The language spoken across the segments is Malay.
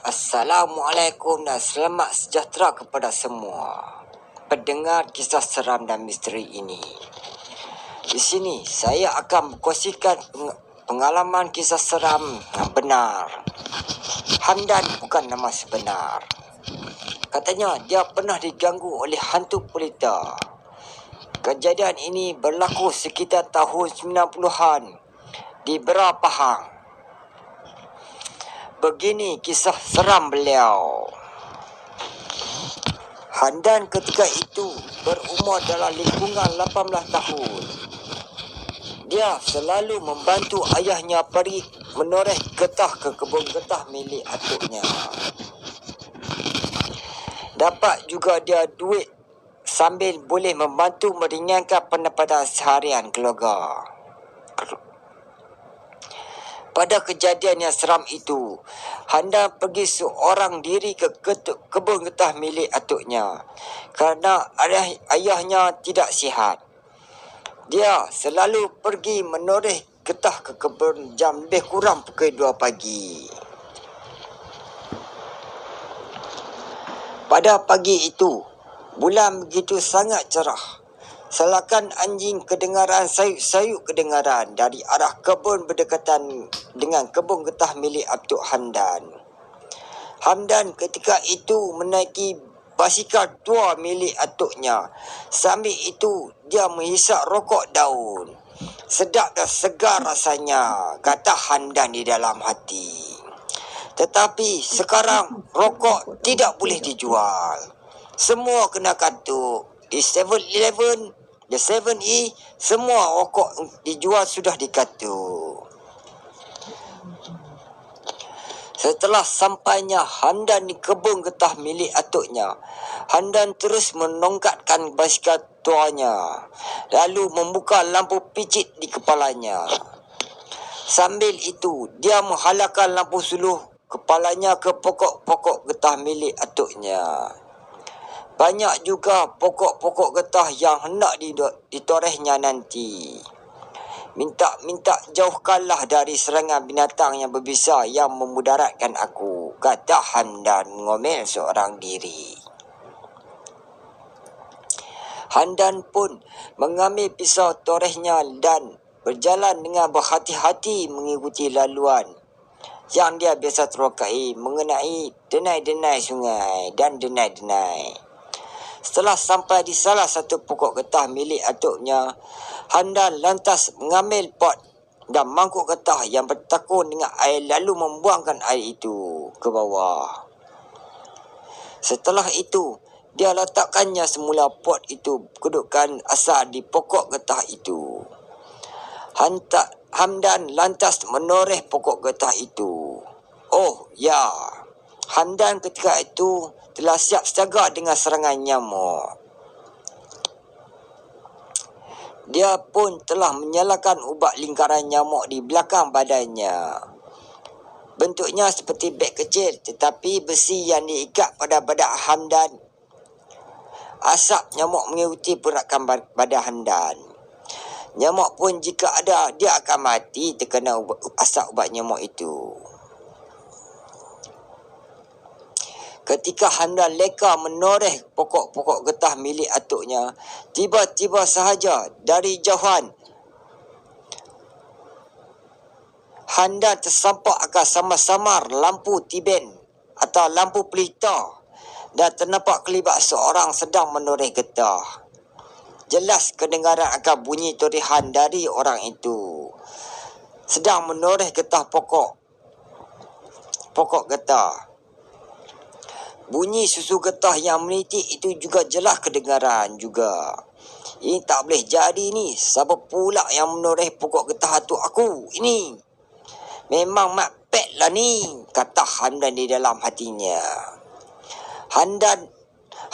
Assalamualaikum dan selamat sejahtera kepada semua pendengar kisah seram dan misteri ini. Di sini saya akan berkongsikan pengalaman kisah seram yang benar. Hamdan bukan nama sebenar. Katanya dia pernah diganggu oleh hantu pelita. Kejadian ini berlaku sekitar tahun 90-an di Bera Pahang. Begini kisah seram beliau. Handan ketika itu berumur dalam lingkungan 18 tahun. Dia selalu membantu ayahnya pergi menoreh getah ke kebun getah milik atuknya. Dapat juga dia duit sambil boleh membantu meringankan pendapatan seharian keluarga. Pada kejadian yang seram itu, Handa pergi seorang diri ke kebun getah milik atuknya kerana ayah, ayahnya tidak sihat. Dia selalu pergi menoreh getah ke kebun jam lebih kurang pukul 2 pagi. Pada pagi itu, bulan begitu sangat cerah. Selakan anjing kedengaran sayuk-sayuk kedengaran dari arah kebun berdekatan dengan kebun getah milik Abdul Hamdan. Hamdan ketika itu menaiki basikal tua milik atuknya. Sambil itu dia menghisap rokok daun. Sedap dan segar rasanya, kata Hamdan di dalam hati. Tetapi sekarang rokok tidak boleh dijual. Semua kena katuk. Di 7-Eleven The 7E semua rokok dijual sudah dikatu. Setelah sampainya Handan di kebun getah milik atuknya, Handan terus menongkatkan basikal tuanya, lalu membuka lampu picit di kepalanya. Sambil itu, dia menghalalkan lampu suluh kepalanya ke pokok-pokok getah milik atuknya. Banyak juga pokok-pokok getah yang hendak ditorehnya nanti. Minta-minta jauhkanlah dari serangan binatang yang berbisa yang memudaratkan aku. Kata Handan ngomel seorang diri. Handan pun mengambil pisau torehnya dan berjalan dengan berhati-hati mengikuti laluan yang dia biasa terokai mengenai denai-denai sungai dan denai-denai. Setelah sampai di salah satu pokok getah milik atuknya, Handan lantas mengambil pot dan mangkuk getah yang bertakun dengan air lalu membuangkan air itu ke bawah. Setelah itu, dia letakkannya semula pot itu kedudukan asal di pokok getah itu. Hantak Hamdan lantas menoreh pokok getah itu. Oh, ya. Hamdan ketika itu telah siap siaga dengan serangan nyamuk. Dia pun telah menyalakan ubat lingkaran nyamuk di belakang badannya. Bentuknya seperti beg kecil tetapi besi yang diikat pada badan Hamdan. Asap nyamuk mengikuti perakan badan Hamdan. Nyamuk pun jika ada, dia akan mati terkena asap ubat nyamuk itu. Ketika Hamdan leka menoreh pokok-pokok getah milik atuknya, tiba-tiba sahaja dari jauhan Hamdan tersampak akan samar-samar lampu tiben atau lampu pelita dan ternampak kelibat seorang sedang menoreh getah. Jelas kedengaran akan bunyi torihan dari orang itu. Sedang menoreh getah pokok. Pokok getah. Bunyi susu getah yang menitik itu juga jelas kedengaran juga. Ini tak boleh jadi ni. Siapa pula yang menoreh pokok getah tu aku? Ini. Memang mak pet lah ni. Kata Hamdan di dalam hatinya. Hamdan,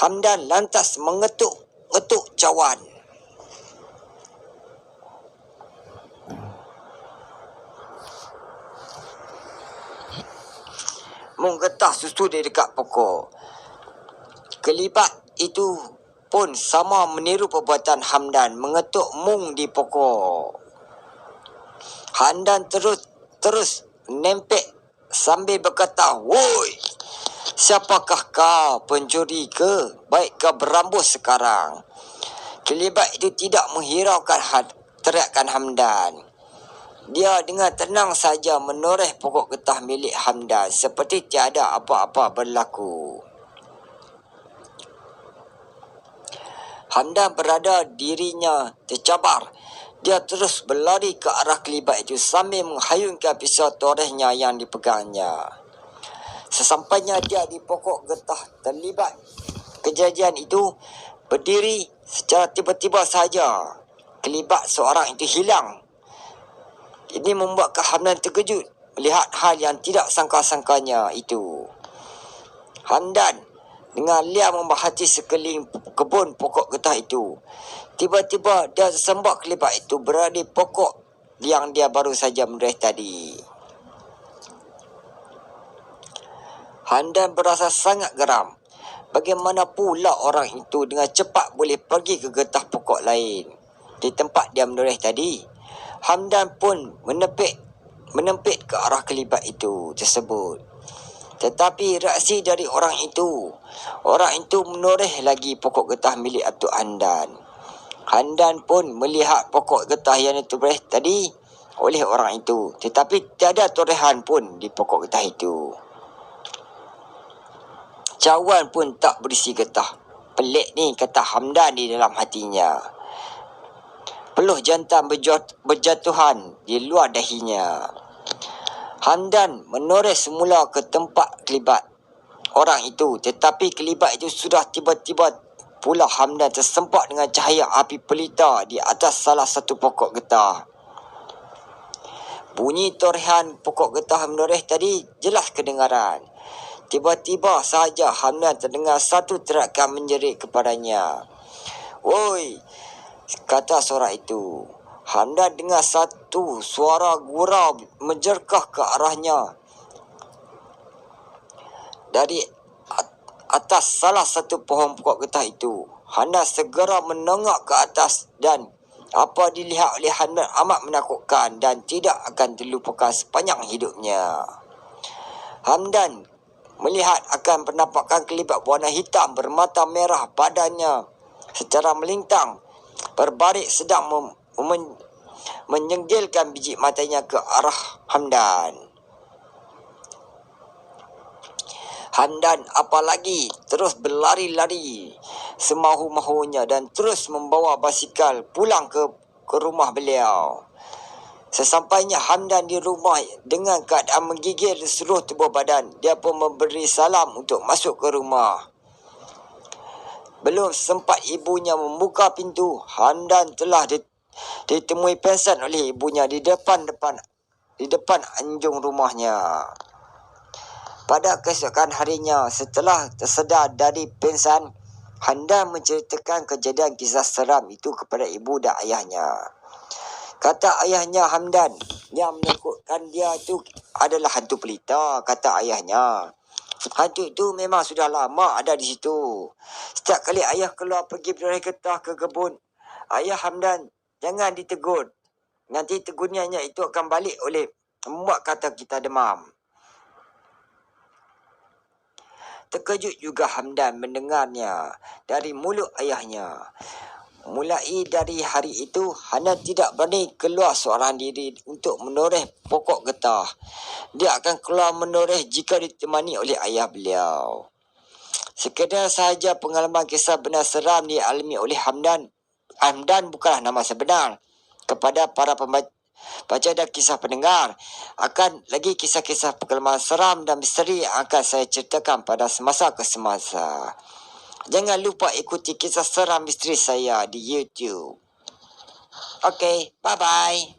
Hamdan lantas mengetuk-ngetuk cawan. Mung getah susu di dekat pokok. Kelibat itu pun sama meniru perbuatan Hamdan mengetuk mung di pokok. Hamdan terus terus nempek sambil berkata, "Woi, Siapakah kau pencuri ke? Baik kau berambus sekarang. Kelibat itu tidak menghiraukan had, teriakan Hamdan. Dia dengan tenang saja menoreh pokok getah milik Hamdan seperti tiada apa-apa berlaku. Hamdan berada dirinya tercabar. Dia terus berlari ke arah kelibat itu sambil menghayunkan pisau torehnya yang dipegangnya. Sesampainya dia di pokok getah terlibat kejadian itu berdiri secara tiba-tiba saja. Kelibat seorang itu hilang. Ini membuat Hamdan terkejut melihat hal yang tidak sangka-sangkanya itu. Hamdan dengan liar membahati sekeliling kebun pokok getah itu. Tiba-tiba dia sembak kelibat itu berada di pokok yang dia baru saja meraih tadi. Handan berasa sangat geram. Bagaimana pula orang itu dengan cepat boleh pergi ke getah pokok lain di tempat dia meraih tadi. Hamdan pun menepik menempik ke arah kelibat itu tersebut. Tetapi reaksi dari orang itu, orang itu menoreh lagi pokok getah milik Atuk Handan. Handan pun melihat pokok getah yang ditoreh tadi oleh orang itu. Tetapi tiada torehan pun di pokok getah itu. Cawan pun tak berisi getah. Pelik ni kata Hamdan di dalam hatinya. Peluh jantan berjatuhan di luar dahinya. Hamdan menoreh semula ke tempat kelibat orang itu. Tetapi kelibat itu sudah tiba-tiba pula Hamdan tersempak dengan cahaya api pelita di atas salah satu pokok getah. Bunyi torehan pokok getah menoreh tadi jelas kedengaran. Tiba-tiba sahaja Hamdan terdengar satu teriakan menjerit kepadanya. Woi, kata suara itu. Hamdan dengar satu suara gurau menjerkah ke arahnya. Dari atas salah satu pohon pokok getah itu. Hamdan segera menengok ke atas dan apa dilihat oleh Hamdan amat menakutkan dan tidak akan terlupakan sepanjang hidupnya. Hamdan melihat akan penampakan kelibat warna hitam bermata merah badannya secara melintang berbalik sedang mem- men- menyenggilkan biji matanya ke arah Hamdan. Hamdan apalagi terus berlari-lari semahu-mahunya dan terus membawa basikal pulang ke ke rumah beliau. Sesampainya Hamdan di rumah dengan keadaan menggigil seluruh tubuh badan, dia pun memberi salam untuk masuk ke rumah. Belum sempat ibunya membuka pintu, Handan telah ditemui pensan oleh ibunya di depan-depan di depan anjung rumahnya. Pada keesokan harinya, setelah tersedar dari pensan, Handan menceritakan kejadian kisah seram itu kepada ibu dan ayahnya. Kata ayahnya Hamdan, yang menakutkan dia itu adalah hantu pelita, kata ayahnya. Hantu itu memang sudah lama ada di situ. Setiap kali ayah keluar pergi berlari ketah ke kebun, ayah Hamdan jangan ditegur. Nanti tegurnya itu akan balik oleh membuat kata kita demam. Terkejut juga Hamdan mendengarnya dari mulut ayahnya. Mulai dari hari itu, Hana tidak berani keluar seorang diri untuk menoreh pokok getah. Dia akan keluar menoreh jika ditemani oleh ayah beliau. Sekedar sahaja pengalaman kisah benar seram dialami oleh Hamdan. Hamdan bukanlah nama sebenar. Kepada para pembaca baca dan kisah pendengar, akan lagi kisah-kisah pengalaman seram dan misteri akan saya ceritakan pada semasa ke semasa. Jangan lupa ikuti kisah seram misteri saya di YouTube. Okay, bye-bye.